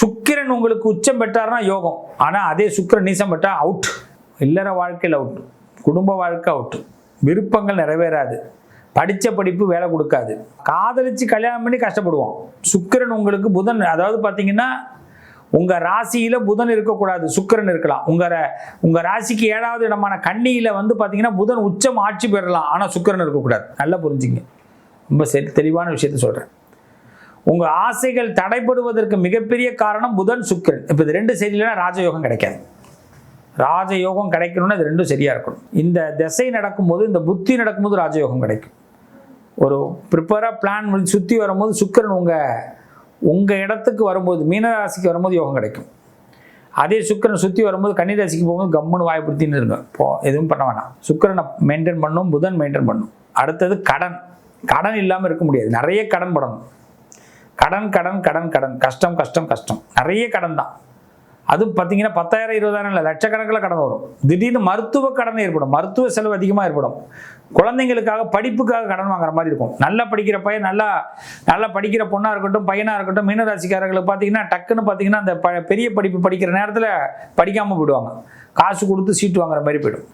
சுக்கிரன் உங்களுக்கு உச்சம் பெற்றார்னா யோகம். ஆனால் அதே சுக்கிரன் நீசம் பெற்றால் அவுட் இல்லற வாழ்க்கையில் அவுட் குடும்ப வாழ்க்கை அவுட் விருப்பங்கள் நிறைவேறாது. படித்த படிப்பு வேலை கொடுக்காது. காதலிச்சு கல்யாணம் பண்ணி கஷ்டப்படுவோம். சுக்கிரன் உங்களுக்கு புதன் அதாவது பார்த்தீங்கன்னா உங்கள் ராசியில் புதன் இருக்கக்கூடாது. சுக்கிரன் இருக்கலாம். உங்கள் ர- ராசிக்கு ஏழாவது இடமான கண்ணியில் வந்து பார்த்தீங்கன்னா புதன் உச்சம் ஆட்சி பெறலாம். ஆனால் சுக்கிரன் இருக்கக்கூடாது. நல்லா புரிஞ்சுங்க. ரொம்ப தெளிவான விஷயத்த சொல்கிறேன் உங்கள் ஆசைகள் தடைபடுவதற்கு மிகப்பெரிய காரணம் புதன் சுக்கிரன். இப்போ இது ரெண்டு சரியில்லைன்னா ராஜயோகம் கிடைக்காது. ராஜயோகம் கிடைக்கணும்னா இது ரெண்டும் சரியாக இருக்கணும். இந்த திசை நடக்கும்போது இந்த புத்தி நடக்கும்போது ராஜயோகம் கிடைக்கும். ஒரு ப்ரிப்பராக பிளான் பண்ணி சுற்றி வரும்போது சுக்கிரன் உங்கள் உங்கள் இடத்துக்கு வரும்போது மீனராசிக்கு வரும்போது யோகம் கிடைக்கும். அதே சுக்கரன் சுற்றி வரும்போது கன்னிராசிக்கு போகும்போது கம்முன்னு வாய்ப்படுத்தின்னு இருங்க. போ எதுவும் பண்ண வேணாம். சுக்கிரனை மெயின்டைன் பண்ணும் புதன் மெயின்டைன் பண்ணும். அடுத்தது கடன். கடன் இல்லாமல் இருக்க முடியாது. நிறைய கடன் படணும். கடன் கடன் கடன் கடன். கஷ்டம் கஷ்டம் கஷ்டம். நிறைய கடன் தான். அதுவும் பார்த்தீங்கன்னா பத்தாயிரம் இருபதாயிரம் இல்லை லட்சக்கணக்கில் கடன் வரும். திடீர்னு மருத்துவ கடன் ஏற்படும். மருத்துவ செலவு அதிகமாக ஏற்படும். குழந்தைங்களுக்காக படிப்புக்காக கடன் வாங்குற மாதிரி இருக்கும். நல்லா படிக்கிற பையன் நல்லா நல்லா படிக்கிற பொண்ணாக இருக்கட்டும் பையனாக இருக்கட்டும் மீனராசிக்காரர்களுக்கு பார்த்தீங்கன்னா டக்குன்னு பார்த்தீங்கன்னா அந்த ப பெரிய படிப்பு படிக்கிற நேரத்தில் படிக்காமல் போயிடுவாங்க. காசு கொடுத்து சீட்டு வாங்குற மாதிரி போயிடும்.